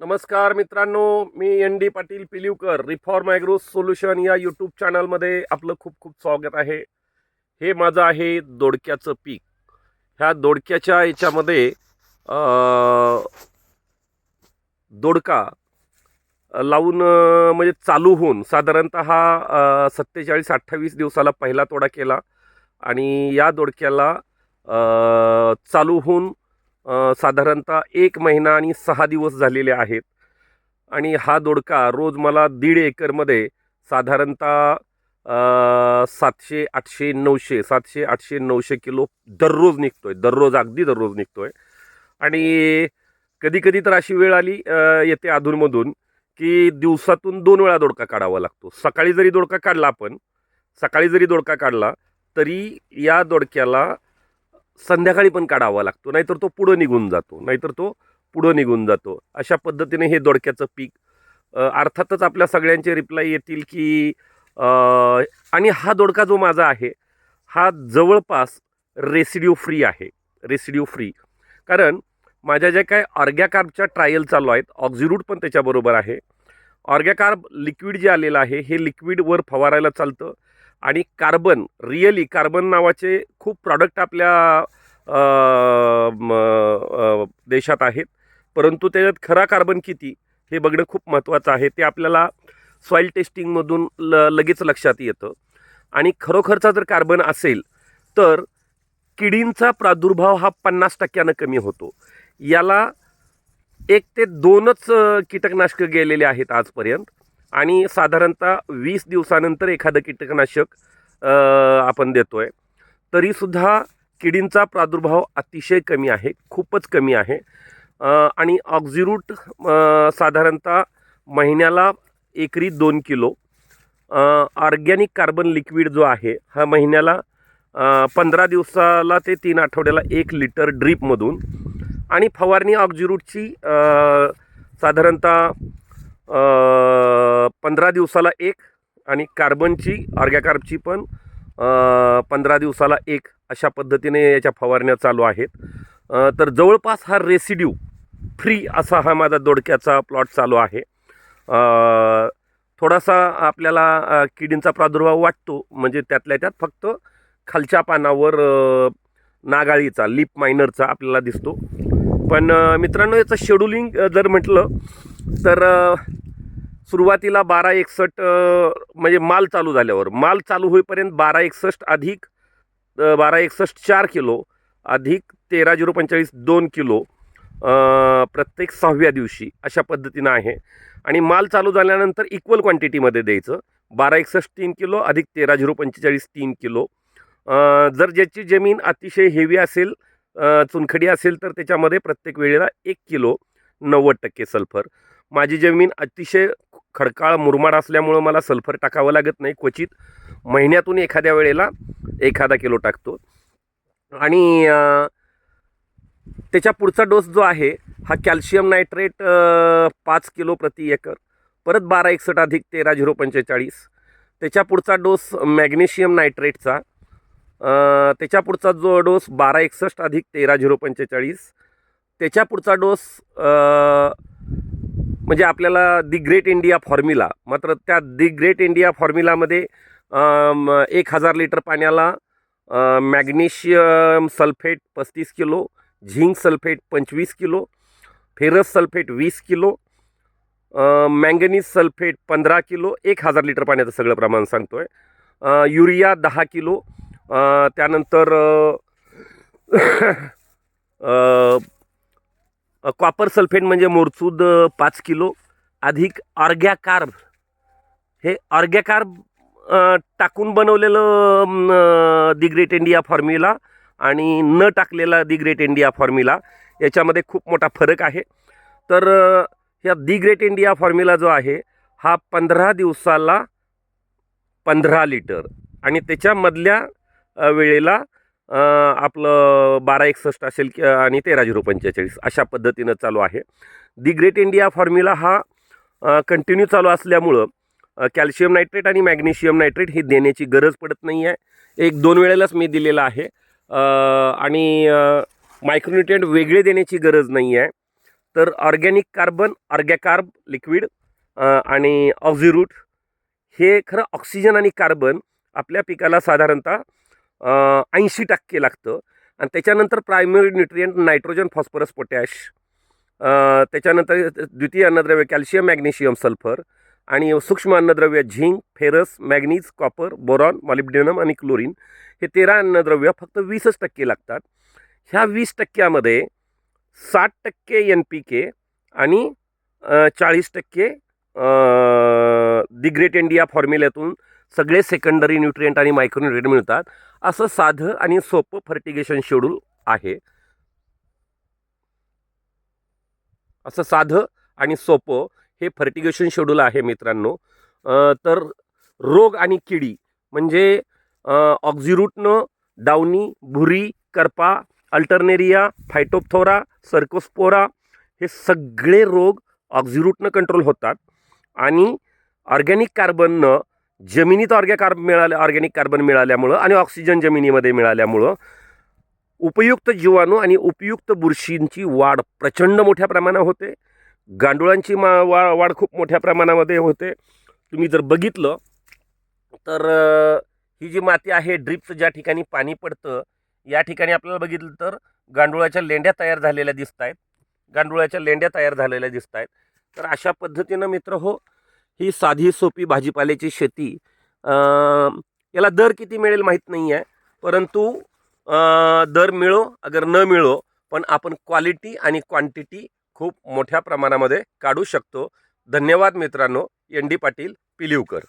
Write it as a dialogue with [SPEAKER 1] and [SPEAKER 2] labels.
[SPEAKER 1] नमस्कार मित्रांनो मी N D Patil Pilivkar reform agro solution या यूट्यूब चॅनलमध्ये आपलं खूप खूप स्वागत आहे. हे माझं आहे दोडक्याचं पीक. ह्या दोडक्याच्या याच्यामध्ये दोडका लावून म्हणजे चालू होऊन साधारणतः हा सत्तेचाळीस अठ्ठावीस दिवसाला पहिला तोडा केला आणि या दोडक्याला चालू होऊन साधारणतः एक महिना आणि सहा दिवस झालेले आहेत. आणि हा दोडका रोज मला दीड एकरमध्ये साधारणतः सातशे आठशे नऊशे सातशे आठशे नऊशे किलो दररोज निघतो आहे दररोज अगदी दररोज निघतो आहे आणि कधी कधी तर अशी वेळ आली येते अधूनमधून की दिवसातून दोन वेळा दोडका काढावा लागतो. सकाळी जरी दोडका काढला आपण सकाळी जरी दोडका काढला तरी या दोडक्याला संध्याकाळी पण काढावा लागतो. नाहीतर तो पुढं निघून जातो. नाहीतर तो पुढं निघून जातो. अशा पद्धतीने हे दोडक्याचं पीक अर्थातच आपल्या सगळ्यांचे रिप्लाय येतील की आणि हा दोडका जो माझा आहे हा जवळपास रेसिड्यू फ्री आहे. Residue free. कारण माझ्या ज्या काय ऑर्गॅकार्बच्या ट्रायल चालू आहेत ऑक्झिरूट पण त्याच्याबरोबर आहे. ऑर्गॅकार्ब लिक्विड जे आलेलं आहे हे लिक्विडवर फवारायला चालतं. आणि कार्बन रिअली कार्बन नावाचे खूप प्रॉडक्ट आपल्या देशात आहेत. परंतु त्याच्यात खरा कार्बन किती हे बघणं खूप महत्त्वाचं आहे. ते आपल्याला सॉईल टेस्टिंगमधून ल लगेच लक्षात येतं. आणि खरोखरचा जर कार्बन असेल तर किडींचा प्रादुर्भाव हा पन्नास टक्क्यानं कमी होतो. याला एक ते दोनच कीटकनाशकं गेलेले आहेत आजपर्यंत. आणि साधारणतः वीस दिवसानंतर एखादं कीटकनाशक आपण देतो आहे तरीसुद्धा किडींचा प्रादुर्भाव अतिशय कमी आहे खूपच कमी आहे. आणि ऑक्झिरूट साधारणतः महिन्याला एकरी दोन किलो. ऑर्गॅनिक कार्बन लिक्विड जो आहे हा महिन्याला पंधरा दिवसाला ते तीन आठवड्याला एक लिटर ड्रीपमधून. आणि फवारणी ऑक्झिरूटची साधारणतः पंधरा दिवसाला एक आणि कार्बनची ऑर्गॅकार्बची पण पंधरा दिवसाला एक अशा पद्धतीने याच्या फवारण्या चालू आहेत. तर जवळपास हा रेसिड्यू फ्री असा हा माझा दोडक्याचा प्लॉट चालू आहे. थोडासा आपल्याला किडींचा प्रादुर्भाव वाटतो. म्हणजे त्यातल्या त्यात फक्त खालच्या पानावर नागाळीचा लिप मायनरचा आपल्याला दिसतो. पण मित्रांनो याचं शेड्युलिंग जर म्हटलं तर सुरुवातीला बारा एकसष्ट म्हणजे माल चालू झाल्यावर. माल चालू होईपर्यंत बारा एकसष्ट अधिक बारा एकसष्ट चार किलो अधिक तेरा झिरो पंचेचाळीस दोन किलो प्रत्येक सहाव्या दिवशी अशा पद्धतीनं आहे. आणि माल चालू झाल्यानंतर इक्वल क्वांटिटीमध्ये द्यायचं. बारा एकसष्ट तीन किलो अधिक तेरा झिरो पंचेचाळीस तीन किलो. जर ज्याची जमीन अतिशय हेवी असेल चुनखडी असेल तर त्याच्यामध्ये प्रत्येक वेळेला एक किलो नव्वद टक्के सल्फर माझी जमीन अतिशय खडकाळ मुरमाड असल्यामुळं मला सल्फर टाकावं लागत नाही क्वचित. महिन्यातून एखाद्या वेळेला एखादा किलो टाकतो. आणि त्याच्या पुढचा डोस जो आहे हा कॅल्शियम नायट्रेट पाच किलो प्रति एकर परत बारा एकसष्ट अधिक तेरा झिरो पंचेचाळीस. त्याच्या पुढचा डोस मॅग्नेशियम नायट्रेटचा त्याच्या पुढचा जो डोस बारा एकसष्ट अधिक तेरा झिरो पंचेचाळीस त्याच्या पुढचा डोस म्हणजे आपल्याला दी ग्रेट इंडिया फॉर्म्युला मात्र त्या दी ग्रेट इंडिया फॉर्म्युलामध्ये एक हजार लिटर पाण्याला मॅग्नेशियम सल्फेट पस्तीस किलो झिंक सल्फेट पंचवीस किलो फेरस सल्फेट वीस किलो मँगनीज सल्फेट पंधरा किलो एक हजार लिटर पाण्याचं सगळं प्रमाण सांगतो आहे युरिया दहा किलो त्यानंतर कॉपर सल्फेट म्हणजे मोरचूद पाच किलो. अधिक ऑर्गॅकार्ब हे ऑर्गॅ टाकून बनवलेलं अम, दी ग्रेट इंडिया फॉर्म्युला आणि न टाकलेला दी ग्रेट इंडिया फॉर्म्युला याच्यामध्ये खूप मोठा फरक आहे. तर ह्या दी ग्रेट इंडिया फॉर्म्युला जो आहे हा पंधरा दिवसाला पंधरा लिटर आणि त्याच्यामधल्या वेळेला आपलं बारा एकसष्ट असेल की आणि तेरा झिरो पंचेचाळीस अशा पद्धतीनं चालू आहे. दी ग्रेट इंडिया फॉर्म्युला हा कंटिन्यू चालू असल्यामुळं कॅल्शियम नायट्रेट आणि मॅग्नेशियम नायट्रेट ही देण्याची गरज पडत नाही आहे एक दोन वेळेलाच मी दिलेलं आहे. आणि मायक्रोन्युट्रियंट वेगळे देण्याची गरज नाही आहे तर ऑर्गॅनिक कार्बन ऑर्गॅकार्ब लिक्विड आणि ऑक्झिरूट हे खरं ऑक्सिजन आणि कार्बन आपल्या पिकाला साधारणतः ऐंशी टक्के लागतं. आणि त्याच्यानंतर primary nutrient nitrogen phosphorus potash. त्याच्यानंतर द्वितीय अन्नद्रव्य कॅल्शियम मॅग्नेशियम सल्फर. आणि सूक्ष्म अन्नद्रव्य zinc ferrous manganese copper boron molybdenum आणि क्लोरीन हे तेरा अन्नद्रव्य फक्त वीसच टक्के लागतात. ह्या वीस टक्क्यामध्ये साठ टक्के एन पी के आणि चाळीस टक्के दि ग्रेट इंडिया फॉर्म्युल्यातून सगळे सेकंडरी न्यूट्रियंट आणि मायक्रोन्युट्रियंट मिळतात. असं साधं आणि सोपं फर्टिगेशन शेड्यूल आहे. असं साधं आणि सोपं हे फर्टिगेशन शेड्यूल आहे मित्रांनो. तर रोग आणि किडी म्हणजे ऑक्झिरूटनं डावनी भुरी करपा अल्टरनेरिया फायटोपथोरा सर्कोस्पोरा हे सगळे रोग ऑक्झिरूटनं कंट्रोल होतात. आणि ऑर्गॅनिक कार्बननं जमिनीत ऑर्गॅ कार्ब मिळाल्या ऑर्गॅनिक कार्बन मिळाल्यामुळं आणि ऑक्सिजन जमिनीमध्ये मिळाल्यामुळं उपयुक्त जीवाणू आणि उपयुक्त बुरशींची वाढ प्रचंड मोठ्या प्रमाणात होते. गांडुळांची मा वा वाढ खूप मोठ्या प्रमाणामध्ये होते. तुम्ही जर बघितलं तर ही जी माती आहे ड्रिपचं ज्या ठिकाणी पाणी पडतं या ठिकाणी आपल्याला बघितलं तर गांडुळाच्या लेंड्या तयार झालेल्या दिसत आहेत गांडुळाच्या लेंड्या तयार झालेल्या दिसत आहेत तर अशा पद्धतीनं मित्र हो ही साधी सोपी भाजीपाल्याची शेती. याला दर किती मिळेल माहीत नाही आहे परंतु दर मिळो अगर न मिळो पण आपण क्वालिटी आणि क्वांटिटी खूप मोठ्या प्रमाणामध्ये काढू शकतो. धन्यवाद मित्रांनो. N D Patil Pilivkar.